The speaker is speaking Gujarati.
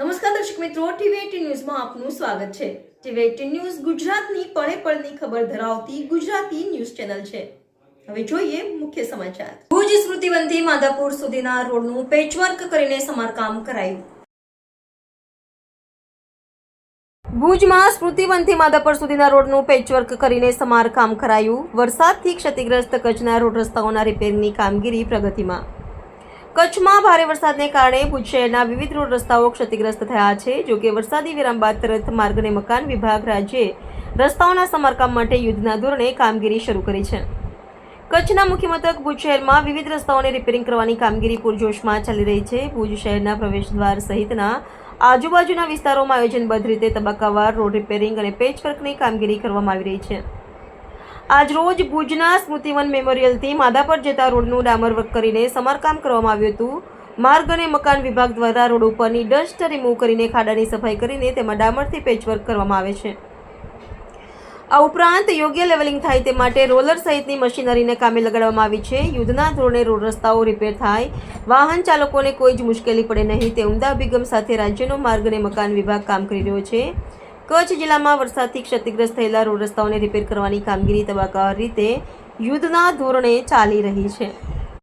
નમસ્કાર દર્શક મિત્રો ટીવી ન્યૂઝમાં આપનું સ્વાગત છે. ટીવી ન્યૂઝ ગુજરાતની પળે પળની ખબર ધરાવતી ગુજરાતી ન્યૂઝ ચેનલ છે. હવે જોઈએ મુખ્ય સમાચાર. ભુજ સ્મૃતિવનથી માધાપુર સુધીના રોડનું પેચવર્ક કરીને સમારકામ કરાયું. ભુજમાં સ્મૃતિવનથી માધાપર સુધીના રોડનું પેચવર્ક કરીને સમારકામ કરાયું. વરસાદથી ક્ષતિગ્રસ્ત કચ્છના રોડ રસ્તાઓના રિપેરની કામગીરી પ્રગતિમાં. કચ્છમાં ભારે વરસાદને કારણે ભુજ શહેરના વિવિધ રોડ રસ્તાઓ ક્ષતિગ્રસ્ત થયા છે. જોકે વરસાદી વિરામ બાદ તરત માર્ગ અને મકાન વિભાગ રાજ્યે રસ્તાઓના સમારકામ માટે યુદ્ધના ધોરણે કામગીરી શરૂ કરી છે. કચ્છના મુખ્ય મથક ભુજ શહેરમાં વિવિધ રસ્તાઓને રિપેરિંગ કરવાની કામગીરી પૂરજોશમાં ચાલી રહી છે. ભુજ શહેરના પ્રવેશદ્વાર સહિતના આજુબાજુના વિસ્તારોમાં આયોજનબદ્ધ રીતે તબક્કાવાર રોડ રિપેરિંગ અને પેચવર્કની કામગીરી કરવામાં આવી રહી છે. આજરોજ ભુજના સ્મૃતિવન મેમોરિયલથી માધાપર જતા રોડનું ડામર વર્ક કરીને સમારકામ કરવામાં આવ્યું હતું. માર્ગ અને મકાન વિભાગ દ્વારા રોડ ઉપરની ડસ્ટ રિમૂવ કરીને ખાડાની સફાઈ કરીને તેમાં ડામરથી પેચવર્ક કરવામાં આવે છે. આ ઉપરાંત યોગ્ય લેવલિંગ થાય તે માટે રોલર સહિતની મશીનરીને કામે લગાડવામાં આવી છે. યુદ્ધના ધોરણે રોડ રસ્તાઓ રિપેર થાય. વાહન ચાલકોને કોઈ જ મુશ્કેલી પડે નહીં તે ઉમદા અભિગમ સાથે રાજ્યનો માર્ગ અને મકાન વિભાગ કામ કરી રહ્યો છે. કચ્છ જિલ્લામાં વરસાદથી ક્ષતિગ્રસ્ત થયેલા રોડ રસ્તાઓને રિપેર કરવાની કામગીરી તબક્કાવાર રીતે યુદ્ધના ધોરણે ચાલી રહી છે.